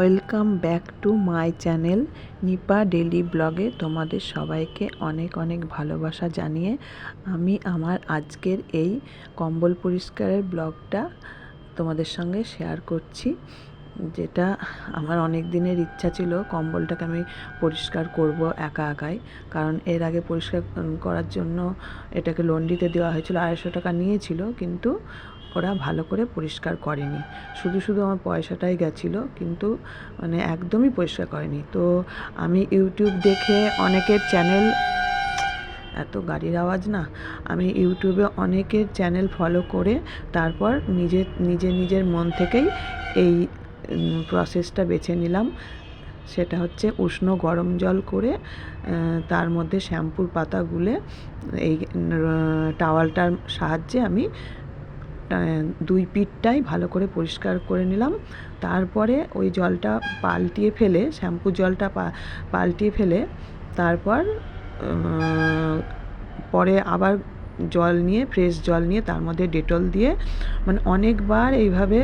Welcome back to my channel Nipa daily ব্লগে তোমাদের সবাইকে অনেক অনেক ভালোবাসা জানিয়ে আমি আমার আজকের এই কম্বল পরিষ্কারের ব্লগটা তোমাদের সঙ্গে শেয়ার করছি। যেটা আমার অনেক দিনের ইচ্ছা ছিল কম্বলটাকে আমি পরিষ্কার করব একা একাই। কারণ এর আগে পরিষ্কার করার জন্য এটাকে লন্ডিতে দেওয়া হয়েছিল, আড়াইশো টাকা নিয়েছিল। কিন্তু ওরা ভালো করে পরিষ্কার করেনি। শুধু শুধু আমার পয়সাটাই গেছিল, কিন্তু মানে একদমই পরিষ্কার করেনি। তো আমি ইউটিউব দেখে অনেকের চ্যানেল, এত গাড়ির আওয়াজ না, আমি ইউটিউবে অনেকের চ্যানেল ফলো করে তারপর নিজের নিজে নিজের মন থেকেই এই প্রসেসটা বেছে নিলাম। সেটা হচ্ছে উষ্ণ গরম জল করে তার মধ্যে শ্যাম্পুর পাতা গুলে এই টাওয়ালটার সাহায্যে আমি দুই পিঠটাই ভালো করে পরিষ্কার করে নিলাম। তারপরে ওই জলটা পাল্টিয়ে ফেলে শ্যাম্পু জলটা পাল্টিয়ে ফেলে, তারপর পরে আবার জল নিয়ে ফ্রেশ জল নিয়ে তার মধ্যে ডেটল দিয়ে মানে অনেকবার এইভাবে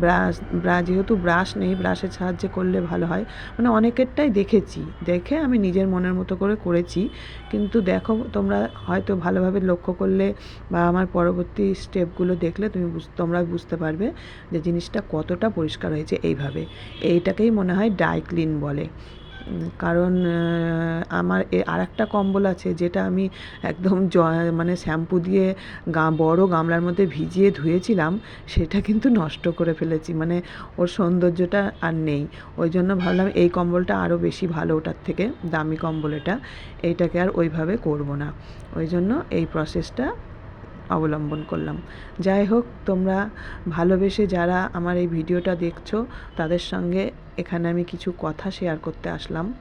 ব্রাশ, ব্রা, যেহেতু ব্রাশ নেই, ব্রাশের সাহায্যে করলে ভালো হয়। মানে অনেকেরটাই দেখেছি, দেখে আমি নিজের মনের মতো করে করেছি। কিন্তু দেখো, তোমরা হয়তো ভালোভাবে লক্ষ্য করলে বা আমার পরবর্তী স্টেপগুলো দেখলে তুমি তোমরা বুঝতে পারবে যে জিনিসটা কতটা পরিষ্কার হয়েছে এইভাবে। এইটাকেই মনে হয় ডাই ক্লিন বলে। কারণ আমার এ আর একটা কম্বল আছে যেটা আমি একদম জ মানে শ্যাম্পু দিয়ে গা, বড় গামলার মধ্যে ভিজিয়ে ধুয়েছিলাম, সেটা কিন্তু নষ্ট করে ফেলেছি। মানে ওর সৌন্দর্যটা আর নেই। ওই জন্য ভাবলাম এই কম্বলটা আরও বেশি ভালো ওটার থেকে, দামি কম্বল এটা। এইটাকে আর ওইভাবে করব না। ওই জন্য এই প্রসেসটা অবলম্বন করলাম। যাই হোক, তোমরা ভালোবেসে যারা আমার এই ভিডিওটা দেখছ, তাদের সঙ্গে এখানে আমি কিছু কথা শেয়ার করতে আসলাম।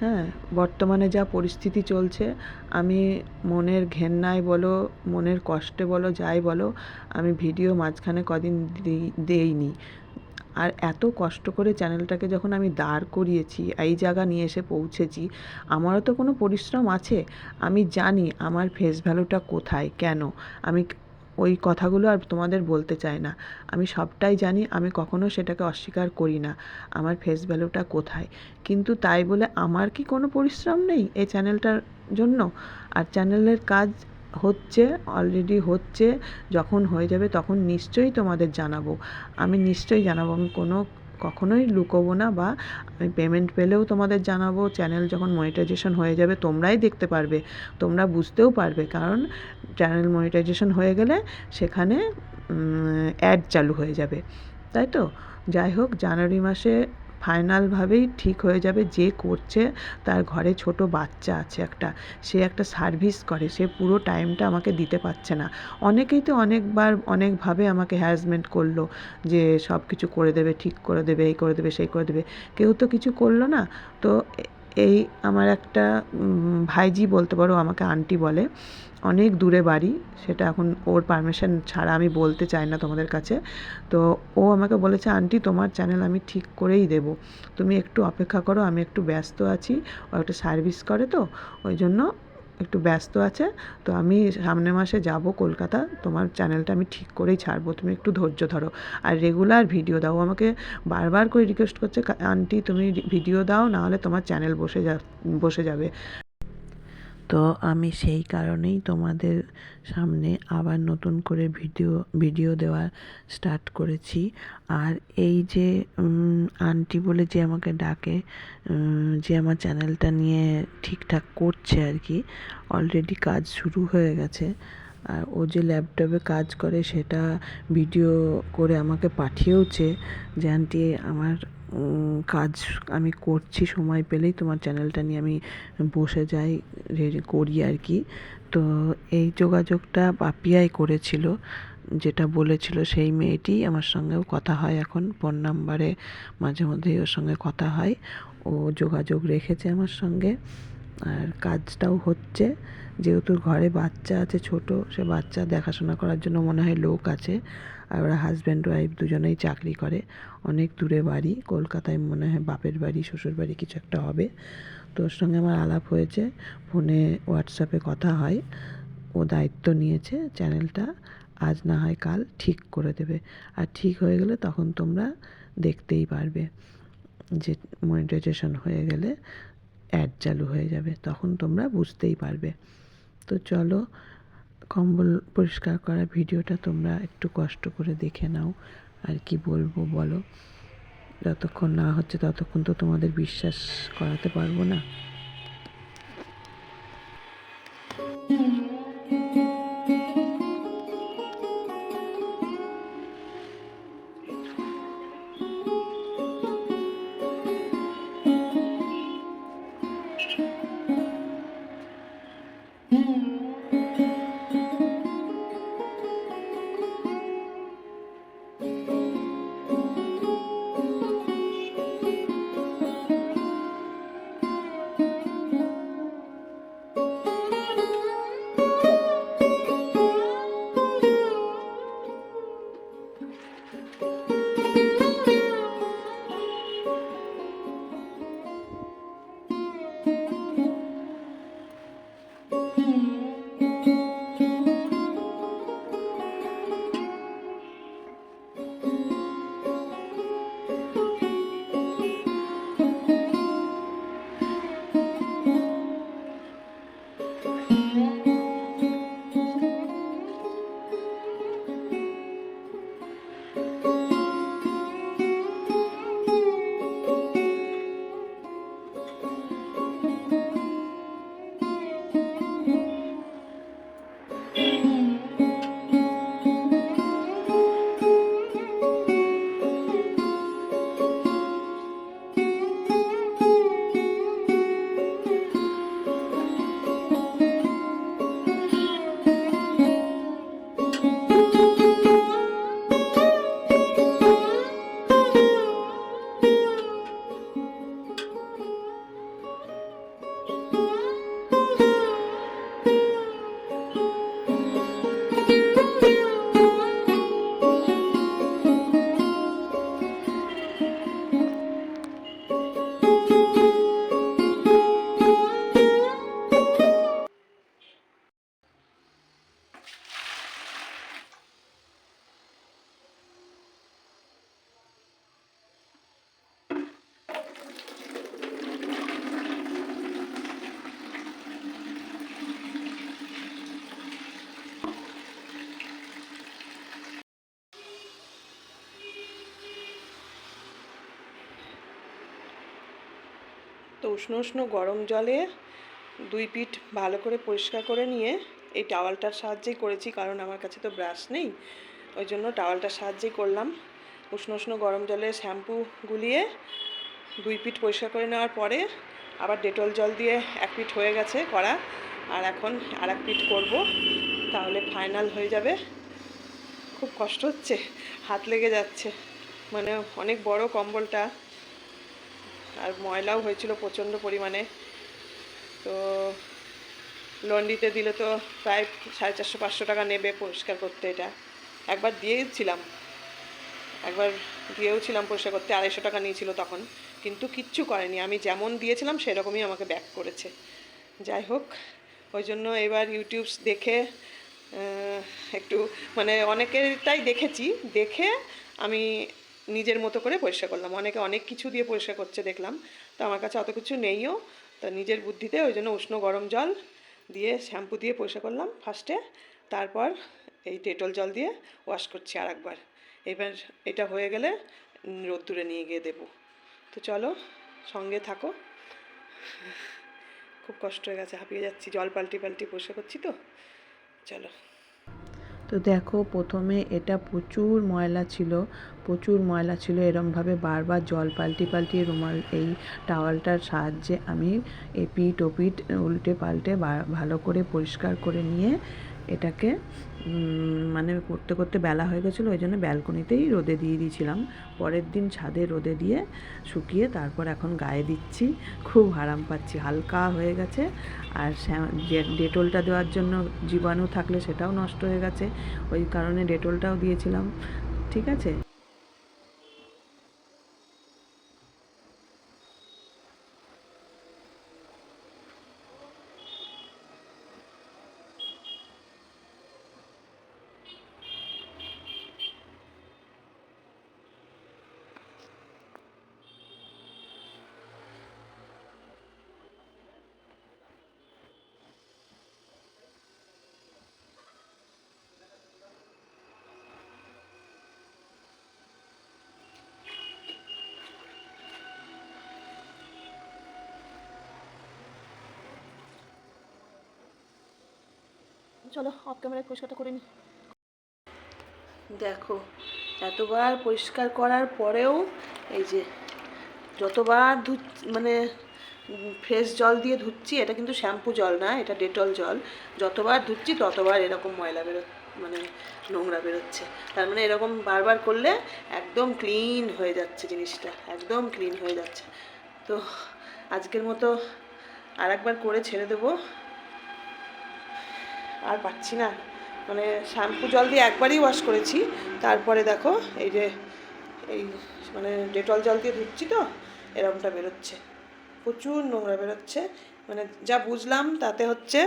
হ্যাঁ বর্তমানে যা পরিস্থিতি চলছে, আমি মনের ঘেন্নায় বলো, মনের কষ্টে বলো, যাই বলো, আমি ভিডিও মাঝখানে কদিন দেইনি। আর এত কষ্ট করে চ্যানেলটাকে যখন আমি দাঁড় করিয়েছি, এই জায়গা নিয়ে এসে পৌঁছেছি, আমারও তো কোনো পরিশ্রম আছে। আমি জানি আমার ফেস ভ্যালুটা কোথায়, কেন? আমি ওই কথাগুলো আর তোমাদের বলতে চাই না। আমি সবটাই জানি, আমি কখনো সেটাকে অস্বীকার করি না। আমার ফেস ভ্যালুটা কোথায়? কিন্তু তাই বলে আমার কি কোনো পরিশ্রম নেই এই চ্যানেলটার জন্য? আর চ্যানেলের কাজ হচ্ছে অলরেডি হচ্ছে, যখন হয়ে যাবে তখন নিশ্চয়ই তোমাদের জানাব। আমি নিশ্চয়ই জানাব, আমি কোনো কখনোই লুকোবো না বা আমি পেমেন্ট পেলেও তোমাদের জানাব চ্যানেল যখন মনিটাইজেশন হয়ে যাবে তোমরাই দেখতে পারবে, তোমরা বুঝতেও পারবে। কারণ চ্যানেল মনিটাইজেশন হয়ে গেলে সেখানে অ্যাড চালু হয়ে যাবে। তাই তো? যাই হোক, জানুয়ারি মাসে ফাইনালভাবেই ঠিক হয়ে যাবে যে করছে তার ঘরে ছোট বাচ্চা আছে একটা। সে একটা সার্ভিস করে, সে পুরো টাইমটা আমাকে দিতে পারছে না। অনেকেই তো অনেকবার অনেকভাবে আমাকে হ্যারাসমেন্ট করল যে সব কিছু করে দেবে, ঠিক করে দেবে, এই করে দেবে, সেই করে দেবে। কেউ তো কিছু করল না। তো এই আমার একটা ভাইজি বলতে পারো, আমাকে আন্টি বলে, অনেক দূরে বাড়ি, সেটা এখন ওর পারমিশন ছাড়া আমি বলতে চাই না তোমাদের কাছে। তো ও আমাকে বলেছে, আন্টি, তোমার চ্যানেল আমি ঠিক করেই দেব। তুমি একটু অপেক্ষা করো, আমি একটু ব্যস্ত আছি, ও একটা সার্ভিস করে তো, ওই জন্য একটু ব্যস্ত আছে, তো আমি সামনের মাসে যাব কলকাতা। তোমার চ্যানেলটা আমি ঠিক করেই ছাড়বো, তুমি একটু ধৈর্য ধরো। আর রেগুলার ভিডিও দাও, আমাকে বারবার করে রিকোয়েস্ট করছে আন্টি তুমি ভিডিও দাও, নাহলে তোমার চ্যানেল বসে যা, বসে যাবে। তো আমি সেই কারণেই তোমাদের সামনে আবার নতুন করে ভিডিও ভিডিও দেওয়া স্টার্ট করেছি। আর এই যে আন্টি বলে যে আমাকে ডাকে যে আমার চ্যানেলটা নিয়ে ঠিকঠাক করছে আর কি অলরেডি কাজ শুরু হয়ে গেছে। আর ও যে ল্যাপটপে কাজ করে সেটা ভিডিও করে আমাকে পাঠিয়েওছে যে, আন্টি, আমার কাজ আমি করছি, সময় পেলেই তোমার চ্যানেলটা নিয়ে আমি বসে যাই করি আর কি। তো এই যোগাযোগটা পাপিয়াই করেছিল, যেটা বলেছিল সেই মেয়েটি আমার সঙ্গেও কথা হয় এখন, ফোন নাম্বারে মাঝে মধ্যেই ওর সঙ্গে কথা হয়। ও যোগাযোগ রেখেছে আমার সঙ্গে, আর কাজটাও হচ্ছে। যেহেতু ঘরে বাচ্চা আছে ছোট, সে বাচ্চা দেখাশোনা করার জন্য মনে হয় লোক আছে। আর ওরা হাজব্যান্ড ওয়াইফ দুজনেই চাকরি করে। অনেক দূরে বাড়ি, কলকাতায় মনে হয় বাপের বাড়ি, শ্বশুর বাড়ি কিছু একটা হবে। তো ওর সঙ্গে আমার আলাপ হয়েছে, ফোনে হোয়াটসঅ্যাপে কথা হয়। ও দায়িত্ব নিয়েছে চ্যানেলটা আজ না হয় কাল ঠিক করে দেবে। আর ঠিক হয়ে গেলে তখন তোমরা দেখতেই পারবে যে মনিটাইজেশন হয়ে গেলে অ্যাড চালু হয়ে যাবে, তখন তোমরা বুঝতেই পারবে। তো চলো কম্বল পরিষ্কার করা ভিডিওটা তোমরা একটু কষ্ট করে দেখে নাও, আর কি বলব বলো? যতক্ষণ না হচ্ছে ততক্ষণ তো তোমাদের বিশ্বাস করাতে পারব না। তো উষ্ণ উষ্ণ গরম জলে দুই পিঠ ভালো করে পরিষ্কার করে নিয়ে এই টাওয়ালটার সাহায্যেই করেছি, কারণ আমার কাছে তো ব্রাশ নেই। ওই জন্য টাওয়ালটার সাহায্যেই করলাম। উষ্ণ উষ্ণ গরম জলে শ্যাম্পু গুলিয়ে দুই পিঠ পরিষ্কার করে নেওয়ার পরে আবার ডেটল জল দিয়ে এক পিঠ হয়ে গেছে করা, আর এখন আর এক পিঠ করব, তাহলে ফাইনাল হয়ে যাবে। খুব কষ্ট হচ্ছে, হাত লেগে যাচ্ছে। মানে অনেক বড় কম্বলটা আর ময়লাও হয়েছিল প্রচণ্ড পরিমাণে। তো লন্ড্রিতে দিলে তো প্রায় সাড়ে চারশো, পাঁচশো টাকা নেবে পরিষ্কার করতে এটা। একবার দিয়েছিলাম। একবার দিয়েও ছিলাম পরিষ্কার করতে, আড়াইশো টাকা নিয়েছিল তখন। কিন্তু কিচ্ছু করেনি। আমি যেমন দিয়েছিলাম, সেরকমই আমাকে ব্যাক করেছে। যাই হোক, ওই জন্য এবার ইউটিউবস দেখে একটু মানে অনেকেরটাই দেখেছি। দেখে আমি নিজের মতো করে পরিষ্কার করলাম। অনেকে অনেক কিছু দিয়ে পরিষ্কার করছে দেখলাম। তো আমার কাছে অত কিছু নেইও। তা নিজের বুদ্ধিতে ওই জন্য উষ্ণ গরম জল দিয়ে শ্যাম্পু দিয়ে পরিষ্কার করলাম ফার্স্টে তারপর এই ডেটল জল দিয়ে ওয়াশ করছি আর একবার এবার এটা হয়ে গেলে রোদ্দুরে নিয়ে গিয়ে দেবো। তো চলো, সঙ্গে থাকো। খুব কষ্ট হয়ে গেছে, হাঁপিয়ে যাচ্ছি। জল পাল্টি পাল্টি পরিষ্কার করছি তো। চলো। তো দেখো, প্রথমে এটা প্রচুর ময়লা ছিল, প্রচুর ময়লা ছিল। এরমভাবে বারবার জল পাল্টি পাল্টি রুমাল, এই টাওয়ালটার সাহায্যে আমি এপিট ওপিট উল্টে পাল্টে ভালো করে পরিষ্কার করে নিয়ে এটাকে মানে করতে করতে বেলা হয়ে গেছিল, ওই জন্য ব্যালকনিতেই রোদে দিয়ে দিয়েছিলাম। পরের দিন ছাদে রোদে দিয়ে শুকিয়ে তারপর এখন গায়ে দিচ্ছি, খুব আরাম পাচ্ছি, হালকা হয়ে গেছে। আর ডেটলটা দেওয়ার জন্য জীবাণু থাকলে সেটাও নষ্ট হয়ে গেছে, ওই কারণে ডেটলটাও দিয়েছিলাম, ঠিক আছে? চলো অফ ক্যামেরায় পরিষ্কারটা করে নিই দেখো, এতবার পরিষ্কার করার পরেও এই যে যতবার ধু মানে ফ্রেশ জল দিয়ে ধুচ্ছি, এটা কিন্তু শ্যাম্পু জল না, এটা ডেটল জল। যতবার ধুচ্ছি, ততবার এরকম ময়লা বেরো মানে নোংরা বেরোচ্ছে। তার মানে এরকম বারবার করলে একদম ক্লিন হয়ে যাচ্ছে জিনিসটা, একদম ক্লিন হয়ে যাচ্ছে। তো আজকের মতো আর একবার করে ছেড়ে দেবো। আর পাচ্ছি না। মানে শ্যাম্পু জল দিয়ে একবারই ওয়াশ করেছি। তারপরে দেখো এই যে, এই মানে ডেটল জল দিয়ে ধুচ্ছি তো, এরকমটা বেরোচ্ছে। প্রচুর নোংরা বেরোচ্ছে। মানে যা বুঝলাম তাতে হচ্ছে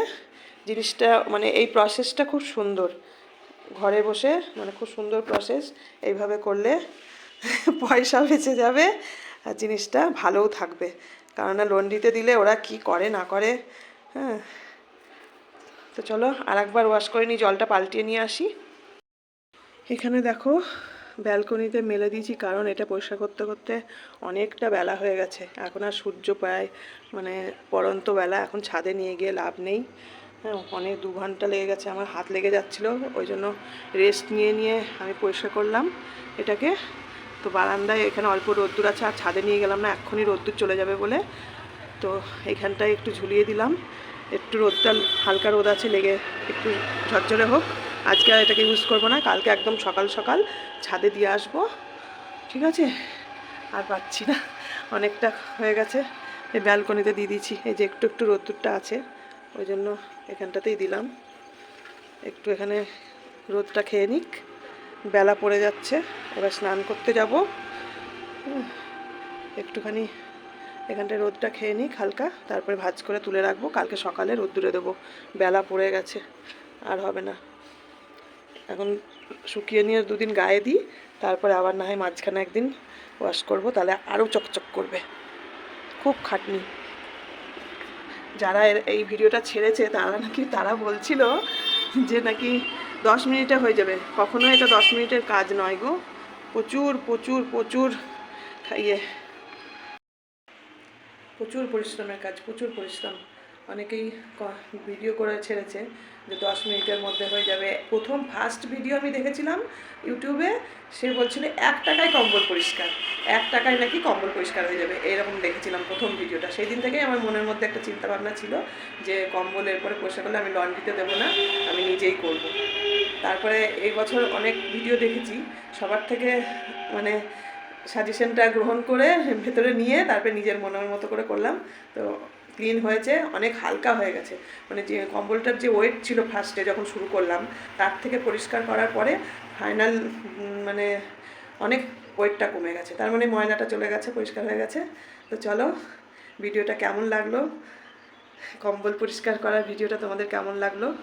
জিনিসটা মানে এই প্রসেসটা খুব সুন্দর। ঘরে বসে মানে খুব সুন্দর প্রসেস এইভাবে করলে পয়সা বেঁচে যাবে আর জিনিসটা ভালোও থাকবে। কেননা লন্ড্রিতে দিলে ওরা কি করে না করে হ্যাঁ। তো চলো আর একবার ওয়াশ করে নিই, জলটা পাল্টিয়ে নিয়ে আসি। এখানে দেখো ব্যালকনিতে মেলে দিয়েছি, কারণ এটা পরিষ্কার করতে করতে অনেকটা বেলা হয়ে গেছে। এখন আর সূর্য প্রায় মানে পরন্ত বেলা, এখন ছাদে নিয়ে গিয়ে লাভ নেই। হ্যাঁ অনেক দু ঘণ্টা লেগে গেছে, আমার হাত লেগে যাচ্ছিল, ওই জন্য রেস্ট নিয়ে নিয়ে আমি পরিষ্কার করলাম। এটাকে তো বারান্দায় এখানে অল্প রোদ্দুর আছে, আর ছাদে নিয়ে গেলাম না, এক্ষুনি রোদ্দুর চলে যাবে বলে। তো এইখানটায় একটু ঝুলিয়ে দিলাম। একটু রোদটা হালকা রোদ আছে, লেগে একটু ঝরঝরে হোক। আজকে আর এটাকে ইউজ করব না, কালকে একদম সকাল সকাল ছাদে দিয়ে আসব। ঠিক আছে? আর পাচ্ছি না, অনেকটা হয়ে গেছে। এই ব্যালকনিতে দিয়ে দিচ্ছি এই যে একটু একটু রোদ্দুরটা আছে, ওই জন্য এখানটাতেই দিলাম। একটু এখানে রোদটা খেয়ে নিক, বেলা পড়ে যাচ্ছে, এবার স্নান করতে যাব। একটুখানি এখানটায় রোদটা খেয়ে নিই হালকা, তারপরে ভাজ করে তুলে রাখব। কালকে সকালে রোদ রোদ্দুরে দেবো। বেলা পড়ে গেছে, আর হবে না। এখন শুকিয়ে নিয়ে দুদিন গায়ে দিই, তারপরে আবার না হয় মাঝখানে একদিন ওয়াশ করব, তাহলে আরও চকচক করবে। খুব খাটনি। যারা এই ভিডিওটা ছেড়েছে, তারা নাকি, তারা বলছিল যে নাকি দশ মিনিটে হয়ে যাবে। কখনো এটা দশ মিনিটের কাজ নয় গো। প্রচুর প্রচুর প্রচুর ইয়ে। প্রচুর পরিশ্রমের কাজ, প্রচুর পরিশ্রম। অনেকেই ভিডিও করে ছেড়েছে যে দশ মিনিটের মধ্যে হয়ে যাবে। প্রথম ফার্স্ট ভিডিও আমি দেখেছিলাম ইউটিউবে সে বলছিল এক টাকায় কম্বল পরিষ্কার। এক টাকায় নাকি কম্বল পরিষ্কার হয়ে যাবে। এরকম দেখেছিলাম প্রথম ভিডিওটা সেই দিন থেকেই আমার মনের মধ্যে একটা চিন্তা ভাবনা ছিল যে কম্বল এরপরে পরিষ্কার করলে আমি লন্ড্রিতে দেবো না, আমি নিজেই করব। তারপরে এই বছর অনেক ভিডিও দেখেছি। সবার থেকে মানে সাজেশনটা গ্রহণ করে ভেতরে নিয়ে তারপরে নিজের মনের মতো করে করলাম। তো ক্লিন হয়েছে, অনেক হালকা হয়ে গেছে। মানে যে কম্বলটার যে ওয়েট ছিল ফার্স্টে যখন শুরু করলাম, তার থেকে পরিষ্কার করার পরে ফাইনাল মানে অনেক ওয়েটটা কমে গেছে। তার মানে ময়লাটা চলে গেছে, পরিষ্কার হয়ে গেছে। তো চলো, ভিডিওটা কেমন লাগল? কম্বল পরিষ্কার করার ভিডিওটা তোমাদের কেমন লাগল?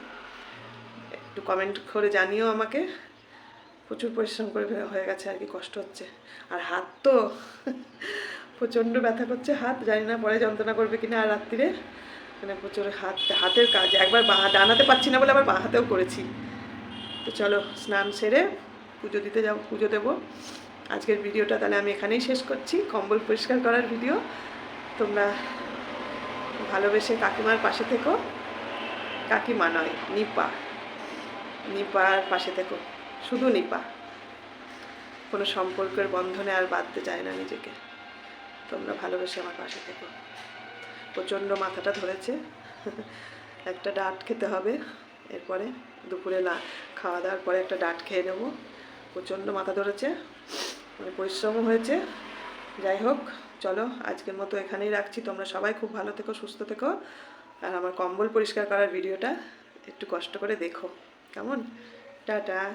একটু কমেন্ট করে জানিও আমাকে। প্রচুর পরিশ্রম করে হয়ে গেছে আর কি, কষ্ট হচ্ছে। আর হাত তো প্রচণ্ড ব্যথা করছে হাত, জানি না পরে যন্ত্রণা করবে কিনা আর রাত্রিরে। মানে প্রচুর হাত, হাতের কাজ, একবার বাঁ ডানাতে পাচ্ছি না বলে আবার বাঁ হাতেও করেছি। তো চলো, স্নান সেরে পুজো দিতে যাও, পুজো দেবো। আজকের ভিডিওটা তাহলে আমি এখানেই শেষ করছি। কম্বল পরিষ্কার করার ভিডিও। তোমরা ভালোবেসে কাকিমার পাশে থেকো। কাকিমা নয়, নিপা। নিপার পাশে থেকো। শুধু নিপা। কোনো সম্পর্কের বন্ধনে আর বাঁধতে চায় না নিজেকে। তোমরা ভালোবেসে আমার পাশে থেকো। প্রচণ্ড মাথাটা ধরেছে। একটা ডাট খেতে হবে। এরপরে দুপুরে লা খাওয়া দাওয়ার পরে একটা ডাট খেয়ে নেব। প্রচণ্ড মাথা ধরেছে। মানে পরিশ্রমও হয়েছে। যাই হোক, চলো, আজকের মতো এখানেই রাখছি। তোমরা সবাই খুব ভালো থেকো, সুস্থ থেকো। আর আমার কম্বল পরিষ্কার করার ভিডিওটা একটু কষ্ট করে দেখো। কেমন? টাটা।